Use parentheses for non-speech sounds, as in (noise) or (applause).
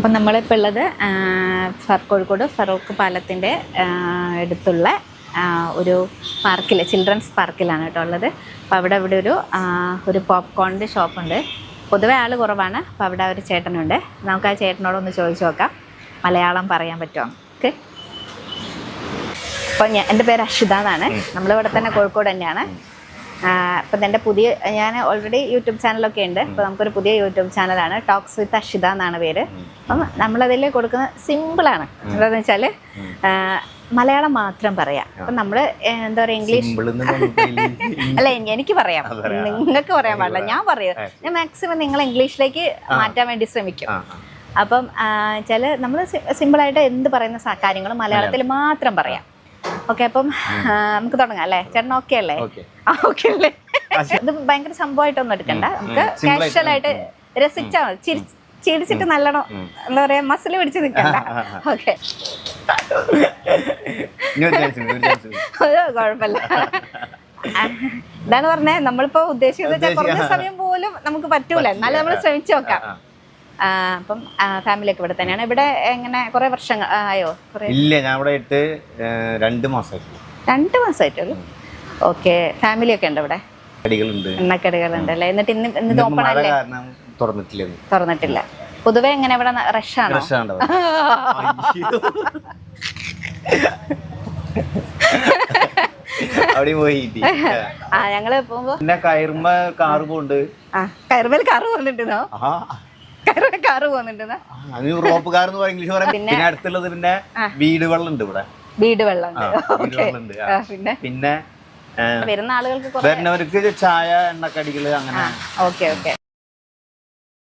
അപ്പം നമ്മളിപ്പോൾ ഉള്ളത് ഫർ കോഴിക്കോട് ഫറൂഖ് പാലത്തിന്റെ അടുത്തുള്ള ഒരു പാർക്കിൽ ചിൽഡ്രൻസ് പാർക്കിലാണ് കേട്ടോ ഉള്ളത്. അപ്പോൾ അവിടെ ഇവിടെ ഒരു ഒരു പോപ്കോണിന്റെ ഷോപ്പുണ്ട്. പൊതുവെ ആൾ കുറവാണ് അപ്പോൾ അവിടെ ഒരു ചേട്ടനുണ്ട്. നമുക്ക് ആ ചേട്ടനോടൊന്ന് ചോദിച്ചു നോക്കാം. മലയാളം പറയാൻ പറ്റുമോ ഓക്കെ. അപ്പോൾ ഞാൻ എന്റെ പേര് അഷിത എന്നാണ് നമ്മളിവിടെ തന്നെ കോഴിക്കോട് തന്നെയാണ്. അപ്പം എന്റെ പുതിയ ഞാൻ ഓൾറെഡി യൂട്യൂബ് ചാനലൊക്കെ ഉണ്ട്. അപ്പോൾ നമുക്കൊരു പുതിയ യൂട്യൂബ് ചാനലാണ്. ടോക്സ് വിത്ത് അഷിത എന്നാണ് പേര്. അപ്പം നമ്മളതിൽ കൊടുക്കുന്ന സിമ്പിളാണ് എന്താണെന്ന് വെച്ചാൽ മലയാളം മാത്രം (laughs) പറയാം. അപ്പം നമ്മൾ എന്താ പറയുക ഇംഗ്ലീഷ് അല്ല എനിക്ക് പറയാം. നിങ്ങൾക്ക് പറയാൻ പാടില്ല. ഞാൻ പറയൂ. ഞാൻ മാക്സിമം നിങ്ങൾ ഇംഗ്ലീഷിലേക്ക് മാറ്റാൻ വേണ്ടി ശ്രമിക്കും. അപ്പം ചില നമ്മൾ സിമ്പിളായിട്ട് എന്ത് പറയുന്ന കാര്യങ്ങളും മലയാളത്തിൽ മാത്രം പറയാം. ഓക്കെ അപ്പം നമുക്ക് തുടങ്ങാം അല്ലേ? ചേട്ടൻ ഓക്കെ അല്ലേ? ഓക്കെ അല്ലേ? ഇത് ഭയങ്കര സംഭവമായിട്ടൊന്നും എടുക്കണ്ട. നമുക്ക് കാഷ്വൽ ആയിട്ട് രസിച്ചാ ചിരി ചിരിച്ചിട്ട് നല്ലോണം എന്താ പറയാ മസിൽ പിടിച്ച് നിൽക്കണ്ട ഓക്കെ (laughs) (laughs) കുഴപ്പമില്ല. എന്താണ് (laughs) ഇതാണ് പറഞ്ഞേ നമ്മളിപ്പോ ഉദ്ദേശിക്കുന്നത് കുറഞ്ഞ സമയം പോലും നമുക്ക് പറ്റൂല. എന്നാലും നമ്മൾ ശ്രമിച്ചു നോക്കാം. അപ്പം ഫാമിലി ഒക്കെ ഇവിടെ തന്നെയാണ്. ഇവിടെ എങ്ങനെ കുറെ വർഷങ്ങൾ ആയോ? ഇല്ല ഞാൻ ഇവിടെ ഇട്ട് രണ്ട് മാസമായിട്ടുള്ളൂ രണ്ട് മാസമായിട്ടുള്ളൂ ഓക്കെ. ഫാമിലി ഒക്കെ ഉണ്ട് ഇവിടെ? എണ്ണക്കടികളുണ്ട്. അല്ലേ? എന്നിട്ട് ഇന്ന് ഇന്ന് ഓപ്പൺ അല്ലേ തുറന്നിട്ടില്ല തുറന്നിട്ടില്ല. പൊതുവെ എങ്ങനെ ഇവിടെ റഷാണോ. അവിടെ. പോയിട്ട്. ആ ഞങ്ങൾ പോകുമ്പോ കയറുമ്പോ കാറ് പോണ്ട് ആ കയറുമേൽ കാറ് പോകുന്നുണ്ടെന്നോ കാറ് റോപ്പ് കാർ എന്ന് പറയാം ഇംഗ്ലീഷ് പറയാം. പിന്നെ അടുത്തുള്ളത് പിന്നെ വീട് വെള്ളം ഉണ്ട്. ഇവിടെ വീട് വെള്ളം പിന്നെ? പിന്നെ വരുന്ന ആളുകൾക്ക് കുറെ വരുന്നവർക്ക് ചായ എണ്ണക്കടികൾ അങ്ങനെ ഓക്കെ ഓക്കെ.